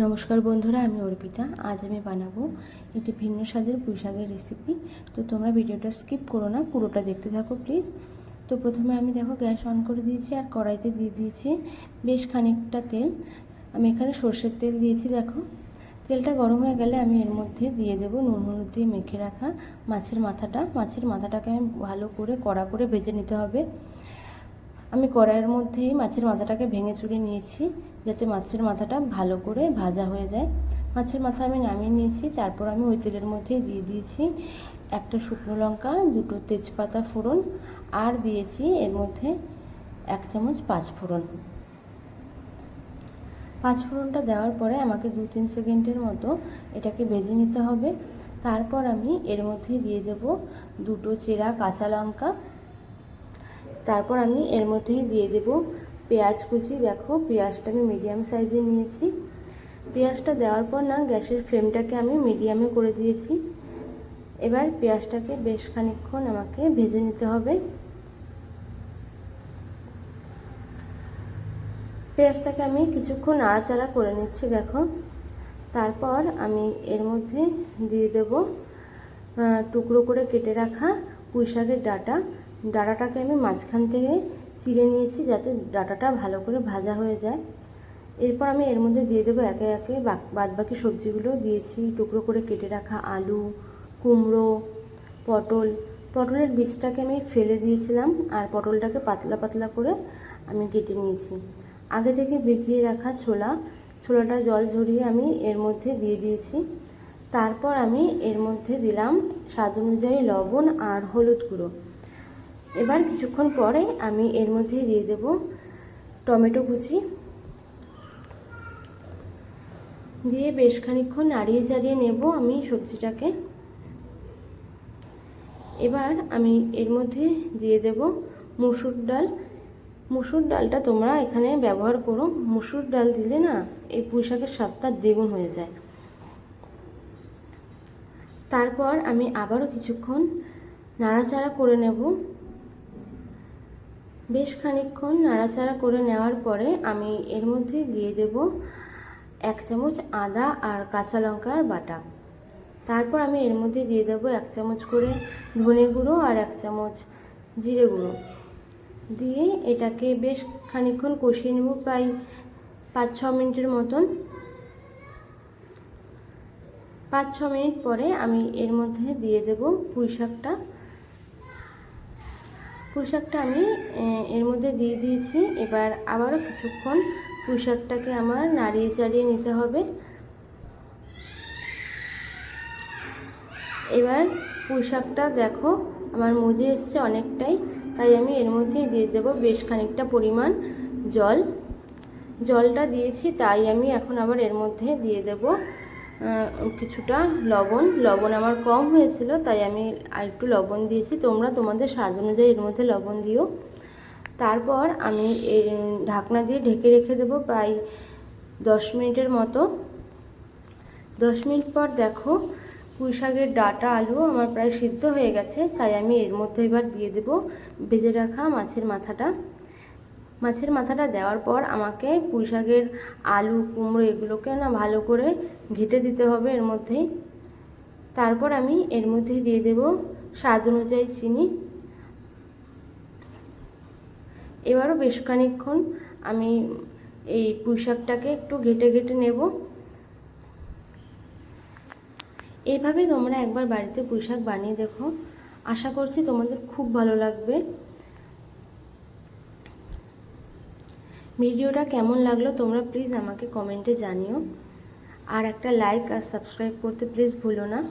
নমস্কার বন্ধুরা, আমি অর্পিতা। আজ আমি বানাবো একটি ভিন্ন স্বাদের পুঁই শাকের রেসিপি তো তোমরা ভিডিওটা স্কিপ করো না, পুরোটা দেখতে থাকো প্লিজ তো প্রথমে আমি দেখো গ্যাস অন করে দিয়েছি আর কড়াইতে দিয়ে দিয়েছি বেশ খানিকটা তেল। আমি এখানে সর্ষের তেল দিয়েছি, দেখো। তেলটা গরম হয়ে গেলে আমি এর মধ্যে দিয়ে দেবো নুন হলুদ দিয়ে মেখে রাখা মাছের মাথাটা। মাছের মাথাটাকে আমি ভালো করে, কড়া করে ভেজে নিতে হবে। আমি কড়াইয়ের মধ্যেই মাছের মাথাটাকে ভেঙে চুড়ে নিয়েছি, যাতে মাছের মাথাটা ভালো করে ভাজা হয়ে যায়। মাছের মাথা আমি নামিয়ে নিয়েছি, তারপর আমি ওই তেলের মধ্যেই দিয়ে দিয়েছি একটা শুকনো লঙ্কা, দুটো তেজপাতা ফোড়ন, আর দিয়েছি এর মধ্যে এক চামচ পাঁচ ফোড়ন। পাঁচ ফোড়নটা দেওয়ার পরে আমাকে দু তিন সেকেন্ডের মতো এটাকে ভেজে নিতে হবে। তারপর আমি এর মধ্যে দিয়ে দেব দুটো চেরা কাঁচা লঙ্কা তারপর আমি এর মধ্যেই দিয়ে দেব পেঁয়াজ কুচি। দেখো, পেঁয়াজটা আমি মিডিয়াম সাইজে নিয়েছি। পেঁয়াজটা দেওয়ার পর না, গ্যাসের ফ্লেমটাকে আমি মিডিয়ামে করে দিয়েছি। এবার পেঁয়াজটাকে বেশ খানিকক্ষণ আমাকে ভেজে নিতে হবে। পেঁয়াজটাকে আমি কিছুক্ষণ নাড়াচাড়া করে নিচ্ছি, দেখো। তারপর আমি এর মধ্যে দিয়ে দেব টুকরো করে কেটে রাখা পুঁই শাকের ডাটা। ডাটাটাকে আমি মাঝখান থেকে চিড়ে নিয়েছি যাতে ডাটাটা ভালো করে ভাজা হয়ে যায়। এরপর আমি এর মধ্যে দিয়ে দেবো একে একে বাদ বাকি সবজিগুলো। দিয়েছি টুকরো করে কেটে রাখা আলু, কুমড়ো, পটল। পটলের বীজটাকে আমি ফেলে দিয়েছিলাম আর পটলটাকে পাতলা পাতলা করে আমি কেটে নিয়েছি। আগে থেকে ভিজিয়ে রাখা ছোলা, ছোলাটা জল ঝরিয়ে আমি এর মধ্যে দিয়ে দিয়েছি। তারপর আমি এর মধ্যে দিলাম স্বাদ অনুযায়ী লবণ আর হলুদ গুঁড়ো। এবার কিছুক্ষণ পরে আমি এর মধ্যে দিয়ে দেব টমেটো কুচি। দিয়ে বেশ খানিক্ষণ নাড়িয়ে চাড়িয়ে নেব আমি সবজিটাকে। এবার আমি এর মধ্যে দিয়ে দেব মুসুর ডাল। মুসুর ডালটা তোমরা এখানে ব্যবহার করো। মুসুর ডাল দিলে না এই পুঁইশাকের স্বাদটা দ্বিগুণ হয়ে যায়। তারপর আমি আবারও কিছুক্ষণ নাড়াচাড়া করে নেব। বেশ খানিকক্ষণ নাড়াচাড়া করে নেওয়ার পরে আমি এর মধ্যে দিয়ে দেব এক চামচ আদা আর কাঁচা লঙ্কার বাটা। তারপর আমি এর মধ্যে দিয়ে দেবো এক চামচ করে ধনে গুঁড়ো আর এক চামচ জিরে গুঁড়ো। দিয়ে এটাকে বেশ খানিকক্ষণ কষিয়ে নেব প্রায় পাঁচ ছ মিনিটের মতন। পাঁচ ছ মিনিট পরে আমি এর মধ্যে দিয়ে দেব পুঁই শাকটা পুঁই শাকটা আমি এর মধ্যে দিয়ে দিয়েছি। এবার আবারও কিছুক্ষণ পুঁই শাকটাকে আমার নাড়িয়ে চাড়িয়ে নিতে হবে। এবার পুঁই শাকটা দেখো, আমার মজে এসছে অনেকটাই, তাই আমি এর মধ্যে দিয়ে দেবো বেশ খানিকটা পরিমাণ জল। জলটা দিয়েছি, তাই আমি এখন আবার এর মধ্যে দিয়ে দেব কিছুটা লবণ। লবণ আমার কম হয়েছিল, তাই আমি আর একটু লবণ দিয়েছি। তোমরা তোমাদের স্বাদ অনুযায়ী এর মধ্যে লবণ দিও। তারপর আমি ঢাকনা দিয়ে ঢেকে রেখে দেবো প্রায় দশ মিনিটের মতো। দশ মিনিট পর দেখো পুঁই শাকের ডাটা আলু আমার প্রায় সিদ্ধ হয়ে গেছে, তাই আমি এর মধ্যে এবার দিয়ে দেব ভেজে রাখা মাছের মাথাটা। মাছের মাথাটা দেওয়ার পর আমাকে পুঁই শাকের আলু, কুমড়ো এগুলোকে না ভালো করে ঘেটে দিতে হবে এর মধ্যেই। তারপর আমি এর মধ্যে দিয়ে দেব স্বাদ অনুযায়ী চিনি। এবারও বেশ খানিক্ষণ আমি এই পুঁই শাকটাকে একটু ঘেটে ঘেটে নেব। এইভাবে তোমরা একবার বাড়িতে পুঁই শাক বানিয়ে দেখো। আশা করছি তোমাদের খুব ভালো লাগবে। ভিডিওটা কেমন লাগল তোমরা প্লিজ আমাকে কমেন্টে জানিও। আর একটা লাইক আর সাবস্ক্রাইব করতে প্লিজ ভুলো না।